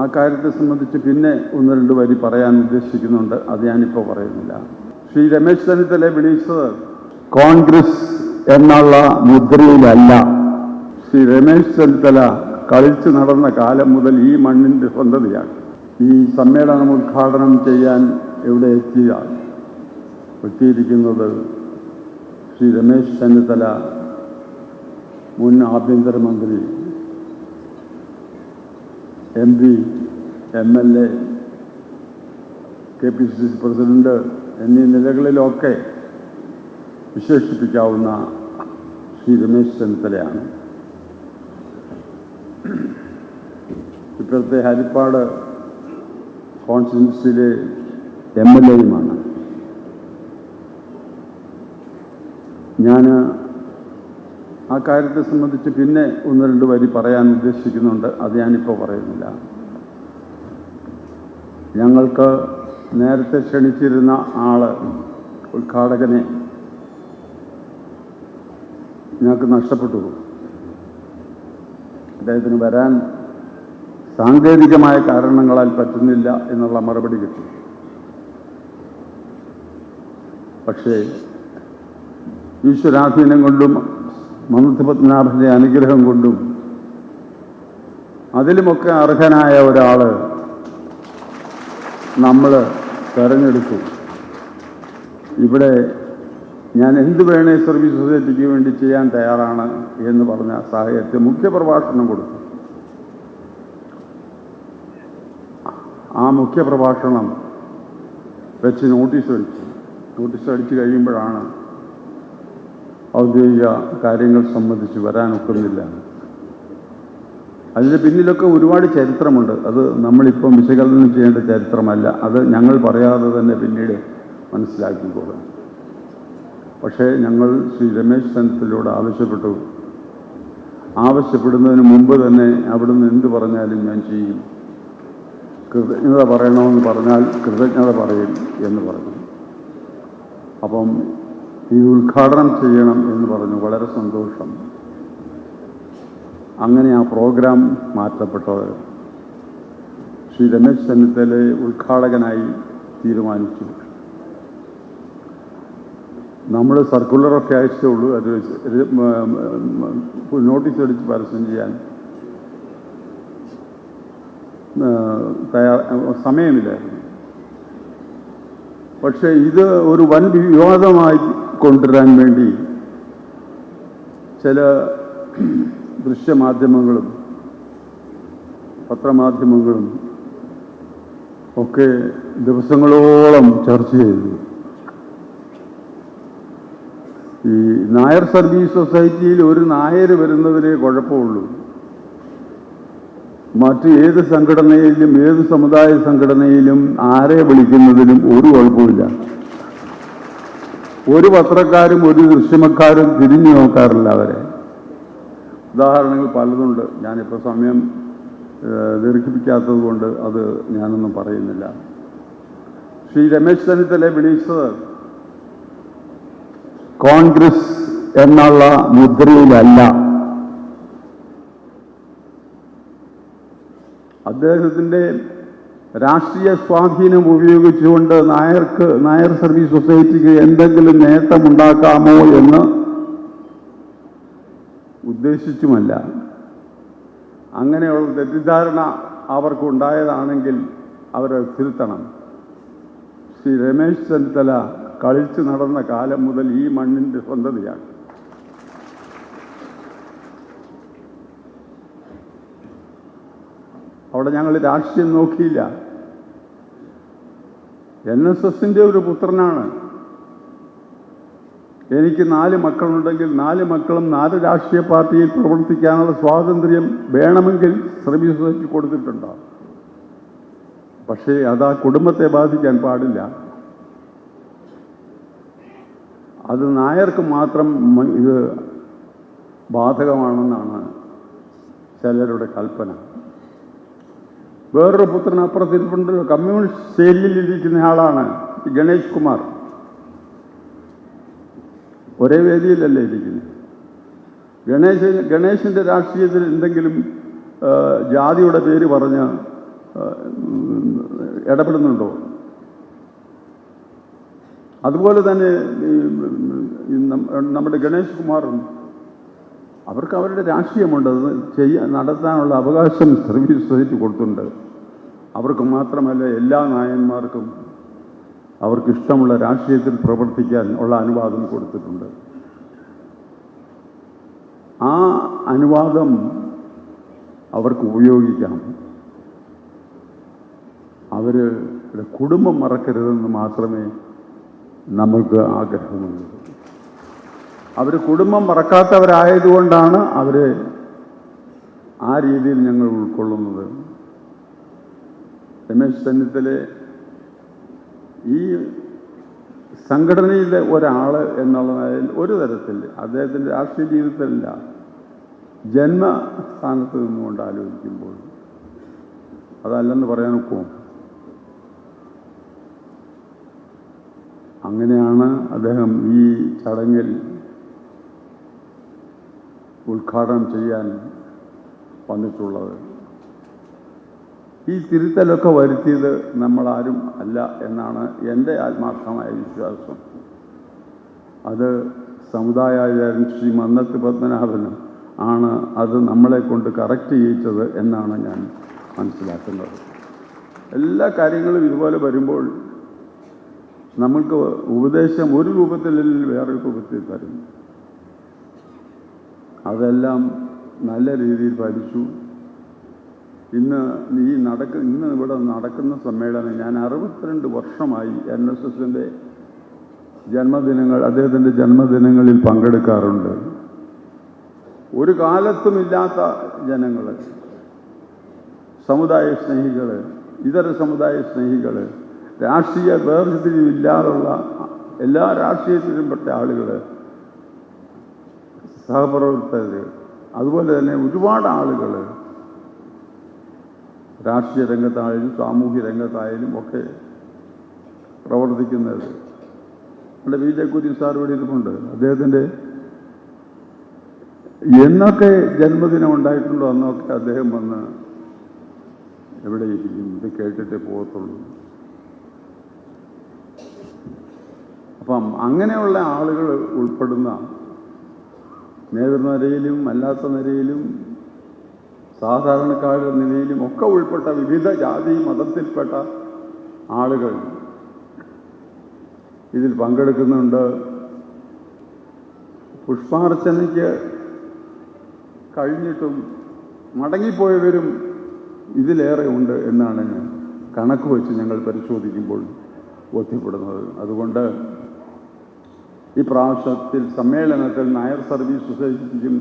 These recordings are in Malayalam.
ആ കാര്യത്തെ സംബന്ധിച്ച് പിന്നെ ഒന്ന് രണ്ട് വരി പറയാൻ ഉദ്ദേശിക്കുന്നുണ്ട്. അത് ഞാനിപ്പോൾ പറയുന്നില്ല. ശ്രീ രമേശ് ചെന്നിത്തല വിളിച്ചത് കോൺഗ്രസ് എന്നുള്ള മുദ്രയിലല്ല. ശ്രീ രമേശ് ചെന്നിത്തല കളിച്ചു നടന്ന കാലം മുതൽ ഈ മണ്ണിന്റെ സ്വന്തതയാണ്. ഈ സമ്മേളനം ഉദ്ഘാടനം ചെയ്യാൻ എവിടെ എത്തിയ എത്തിയിരിക്കുന്നത് ശ്രീ രമേശ് ചെന്നിത്തല മുൻ ആഭ്യന്തരമന്ത്രി M P M L A K P C C president എന്നീ നിലകളിലൊക്കെ വിശേഷിപ്പിക്കാവുന്ന ശ്രീ രമേശ് ചെന്നിത്തലയാണ്. ഇപ്പോഴത്തെ ഹരിപ്പാട് കോൺസ്റ്റിറ്റ്യൻസിയിലെ എം എൽ എയുമാണ്. ഞാൻ ആ കാര്യത്തെ സംബന്ധിച്ച് പിന്നെ ഒന്ന് രണ്ട് വരി പറയാൻ ഉദ്ദേശിക്കുന്നുണ്ട്. അത് ഞാനിപ്പോൾ പറയുന്നില്ല. ഞങ്ങൾക്ക് നേരത്തെ ക്ഷണിച്ചിരുന്ന ആൾ ഉദ്ഘാടകനെ ഞങ്ങൾക്ക് നഷ്ടപ്പെട്ടു. അദ്ദേഹത്തിന് വരാൻ സാങ്കേതികമായ കാരണങ്ങളാൽ പറ്റുന്നില്ല എന്നുള്ള മറുപടി കിട്ടി. പക്ഷേ ഈശ്വരാധീനം കൊണ്ടും മന്ത്രിപത്മനാഭന്റെ അനുഗ്രഹം കൊണ്ടും അതിലുമൊക്കെ അർഹനായ ഒരാൾ നമ്മൾ തെരഞ്ഞെടുത്തു. ഇവിടെ ഞാൻ എന്ത് വേണേ സർവീസ് സൊസൈറ്റിക്ക് വേണ്ടി ചെയ്യാൻ തയ്യാറാണ് എന്ന് പറഞ്ഞ സാഹചര്യത്തിൽ മുഖ്യപ്രഭാഷണം കൊടുത്തു. ആ മുഖ്യപ്രഭാഷണം വെച്ച് നോട്ടീസ് അടിച്ചു. നോട്ടീസ് അടിച്ചു കഴിയുമ്പോഴാണ് ഔദ്യോഗിക കാര്യങ്ങൾ സംബന്ധിച്ച് വരാനൊക്കുന്നില്ല. അതിന്റെ പിന്നിലൊക്കെ ഒരുപാട് ചരിത്രമുണ്ട്. അത് നമ്മളിപ്പം വിശകലനം ചെയ്യേണ്ട ചരിത്രമല്ല. അത് ഞങ്ങൾ പറയാതെ തന്നെ പിന്നീട് മനസ്സിലാക്കിക്കോളും. പക്ഷേ ഞങ്ങൾ ശ്രീ രമേശ് ചെന്നിത്തലയോട് ആവശ്യപ്പെട്ടു. ആവശ്യപ്പെടുന്നതിന് മുമ്പ് തന്നെ അവിടുന്ന് എന്ത് പറഞ്ഞാലും ഞാൻ ചെയ്യും. കൃതജ്ഞത പറയണമെന്ന് പറഞ്ഞാൽ കൃതജ്ഞത പറയും എന്ന് പറഞ്ഞു. അപ്പം ഈ ഉദ്ഘാടനം ചെയ്യണം എന്ന് പറഞ്ഞു. വളരെ സന്തോഷം. അങ്ങനെ ആ പ്രോഗ്രാം മാറ്റപ്പെട്ടത് ശ്രീ രമേശ് ചെന്നിത്തല ഉദ്ഘാടകനായി തീരുമാനിച്ചു. നമ്മൾ സർക്കുലറൊക്കെ അയച്ചേ ഉള്ളൂ. അത് നോട്ടീസ് അടിച്ച് പരസ്യം ചെയ്യാൻ. തയ്യാർ സമയമില്ലായിരുന്നു. പക്ഷേ ഇത് ഒരു വൻ വിവാദമായി കൊണ്ടുവരാൻ വേണ്ടി ചില ദൃശ്യമാധ്യമങ്ങളും പത്രമാധ്യമങ്ങളും ഒക്കെ ദിവസങ്ങളോളം ചർച്ച ചെയ്തു. ഈ നായർ സർവീസ് സൊസൈറ്റിയിൽ ഒരു നായർ വരുന്നതിനെ കുഴപ്പമുള്ളൂ. മറ്റ് ഏത് സംഘടനയിലും ഏത് സമുദായ സംഘടനയിലും ആരെ വിളിക്കുന്നതിലും ഒരു കുഴപ്പമില്ല ഒരു പത്രക്കാരും ഒരു ദൃശ്യമക്കാരും തിരിഞ്ഞു നോക്കാറില്ല അവരെ. ഉദാഹരണങ്ങൾ പലതുണ്ട്. ഞാനിപ്പോൾ സമയം ദീർഘിപ്പിക്കാത്തത് കൊണ്ട് അത് ഞാനൊന്നും പറയുന്നില്ല. ശ്രീ രമേശ് ചെന്നിത്തല വിളിച്ചത് കോൺഗ്രസ് എന്നുള്ള മുദ്രയിലല്ല. അദ്ദേഹത്തിന്റെ രാഷ്ട്രീയ സ്വാധീനം ഉപയോഗിച്ചുകൊണ്ട് നായർക്ക് നായർ സർവീസ് സൊസൈറ്റിക്ക് എന്തെങ്കിലും നേട്ടമുണ്ടാക്കാമോ എന്ന് ഉദ്ദേശിച്ചുമല്ല. അങ്ങനെയുള്ള തെറ്റിദ്ധാരണ അവർക്കുണ്ടായതാണെങ്കിൽ അവരെ തിരുത്തണം. ശ്രീ രമേശ് ചെന്നിത്തല കളിച്ചു നടന്ന കാലം മുതൽ ഈ മണ്ണിന്റെ സ്വന്തതയാണ്. അവിടെ ഞങ്ങൾ രാഷ്ട്രീയം നോക്കിയില്ല. എൻ എസ് എസിന്റെ ഒരു പുത്രനാണ്. എനിക്ക് നാല് മക്കളുണ്ടെങ്കിൽ നാല് മക്കളും നാല് രാഷ്ട്രീയ പാർട്ടിയിൽ പ്രവർത്തിക്കാനുള്ള സ്വാതന്ത്ര്യം വേണമെങ്കിൽ ശ്രമിച്ചു കൊടുത്തിട്ടുണ്ടോ? പക്ഷേ അത് ആ കുടുംബത്തെ ബാധിക്കാൻ പാടില്ല. അത് നായർക്ക് മാത്രം ഇത് ബാധകമാണെന്നാണ് ചിലരുടെ കൽപ്പന. വേറൊരു പുത്രൻ അപ്പുറത്തിരിപ്പുണ്ട്. കമ്മ്യൂണിസ്റ്റ് സെല്ലിലിരിക്കുന്ന ആളാണ് ഗണേഷ് കുമാർ. ഒരേ വേദിയിലല്ലേ ഇരിക്കുന്നത് ഗണേശ ഗണേശിന്റെ രാഷ്ട്രീയത്തിൽ എന്തെങ്കിലും ജാതിയുടെ പേര് പറഞ്ഞ് ഇടപെടുന്നുണ്ടോ? അതുപോലെ തന്നെ നമ്മുടെ ഗണേഷ് കുമാറും അവർക്ക് അവരുടെ രാഷ്ട്രീയമുണ്ട്. അത് ചെയ്യാൻ നടത്താനുള്ള അവകാശം സർവീസ് സൊസൈറ്റി കൊടുത്തിട്ടുണ്ട്. അവർക്ക് മാത്രമല്ല എല്ലാ നായന്മാർക്കും അവർക്കിഷ്ടമുള്ള രാഷ്ട്രീയത്തിൽ പ്രവർത്തിക്കാൻ ഉള്ള അനുവാദം കൊടുത്തിട്ടുണ്ട്. ആ അനുവാദം അവർക്ക് ഉപയോഗിക്കാം. അവരുടെ കുടുംബം മറക്കരുതെന്ന് മാത്രമേ നമുക്ക് ആഗ്രഹമുള്ളൂ. അവർ കുടുംബം മറക്കാത്തവരായതുകൊണ്ടാണ് അവരെ ആ രീതിയിൽ ഞങ്ങൾ ഉൾക്കൊള്ളുന്നത്. രമേശ് ചെന്നിത്തലെ ഈ സംഘടനയിലെ ഒരാൾ എന്നുള്ളതിൽ ഒരു തരത്തിൽ അദ്ദേഹത്തിന്റെ രാഷ്ട്രീയ ജീവിതത്തിലല്ല ജന്മസ്ഥാനത്ത് നിന്നുകൊണ്ട് ആലോചിക്കുമ്പോൾ അതല്ലെന്ന് പറയാൻ ഒക്കുമോ അങ്ങനെയാണ് അദ്ദേഹം ഈ ചടങ്ങിൽ ഉദ്ഘാടനം ചെയ്യാൻ വന്നിട്ടുള്ളത്. ഈ തിരുത്തലൊക്കെ വരുത്തിയത് നമ്മളാരും അല്ല എന്നാണ് എന്റെ ആത്മാർത്ഥമായ വിശ്വാസം. അത് സമുദായാചാര്യൻ ശ്രീ മന്നത്ത് പത്മനാഭനും ആണ് അത് നമ്മളെ കൊണ്ട് കറക്റ്റ് ചെയ്യിച്ചത് എന്നാണ് ഞാൻ മനസ്സിലാക്കുന്നത്. എല്ലാ കാര്യങ്ങളും ഇതുപോലെ വരുമ്പോൾ നമ്മൾക്ക് ഉപദേശം ഒരു രൂപത്തിലല്ലെങ്കിൽ വേറെ രൂപത്തിൽ തരും. അതെല്ലാം നല്ല രീതിയിൽ പഠിച്ചു. ഇന്ന് ഈ നടക്ക ഇന്ന് ഇവിടെ നടക്കുന്ന സമ്മേളനം ഞാൻ അറുപത്തിരണ്ട് വർഷമായി എൻ എസ് എസിന്റെ ജന്മദിനങ്ങൾ അദ്ദേഹത്തിന്റെ ജന്മദിനങ്ങളിൽ പങ്കെടുക്കാറുണ്ട്. ഒരു കാലത്തുമില്ലാത്ത ജനങ്ങൾ സമുദായ സ്നേഹികൾ ഇതര സമുദായ സ്നേഹികൾ രാഷ്ട്രീയ വേർതിരിവില്ലാതുള്ള എല്ലാ രാഷ്ട്രീയത്തിലും പെട്ട ആളുകൾ സഹപ്രവർത്തകർ അതുപോലെ തന്നെ ഒരുപാട് ആളുകൾ രാഷ്ട്രീയ രംഗത്തായാലും സാമൂഹ്യ രംഗത്തായാലും ഒക്കെ പ്രവർത്തിക്കുന്നത്. നമ്മുടെ വി. ജെ. കുര്യൻ സാർ ഇവിടെ ഇരിപ്പുണ്ട്. അദ്ദേഹത്തിന്റെ എന്നൊക്കെ ജന്മദിനം ഉണ്ടായിട്ടുണ്ടോ അന്നൊക്കെ അദ്ദേഹം വന്ന് എവിടെ ഇരിക്കും ഇത് കേട്ടിട്ടേ പോകത്തുള്ളൂ. അപ്പം അങ്ങനെയുള്ള ആളുകൾ ഉൾപ്പെടുന്ന നേതൃനിരയിലും അല്ലാത്ത നിരയിലും സാധാരണക്കാരുടെ നിലയിലും ഒക്കെ ഉൾപ്പെട്ട വിവിധ ജാതി മതത്തിൽപ്പെട്ട ആളുകൾ ഇതിൽ പങ്കെടുക്കുന്നുണ്ട്. പുഷ്പാർച്ചനയ്ക്ക് കഴിഞ്ഞിട്ടും മടങ്ങിപ്പോയവരും ഇതിലേറെ ഉണ്ട് എന്നാണ് കണക്ക് വെച്ച് ഞങ്ങൾ പരിശോധിക്കുമ്പോൾ ബോധ്യപ്പെടുന്നത്. അതുകൊണ്ട് ഈ പ്രാവശ്യത്തിൽ സമ്മേളനത്തിൽ നായർ സർവീസ് സൊസൈറ്റിക്കും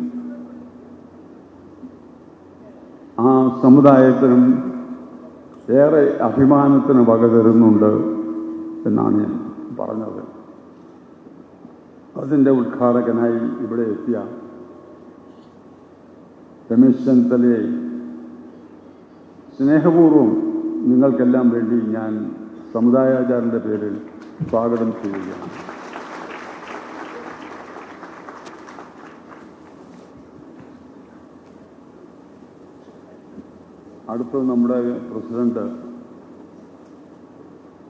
ആ സമുദായത്തിനും ഏറെ അഭിമാനത്തിന് വക തരുന്നുണ്ട് എന്നാണ് ഞാൻ പറഞ്ഞത്. അതിന്റെ ഉദ്ഘാടകനായി ഇവിടെ എത്തിയ രമേശ് ചെന്നിത്തലയെ സ്നേഹപൂർവം നിങ്ങൾക്കെല്ലാം വേണ്ടി ഞാൻ സമുദായാചാരന്റെ പേരിൽ സ്വാഗതം ചെയ്യുകയാണ്. അടുത്തത് നമ്മുടെ പ്രസിഡന്റ്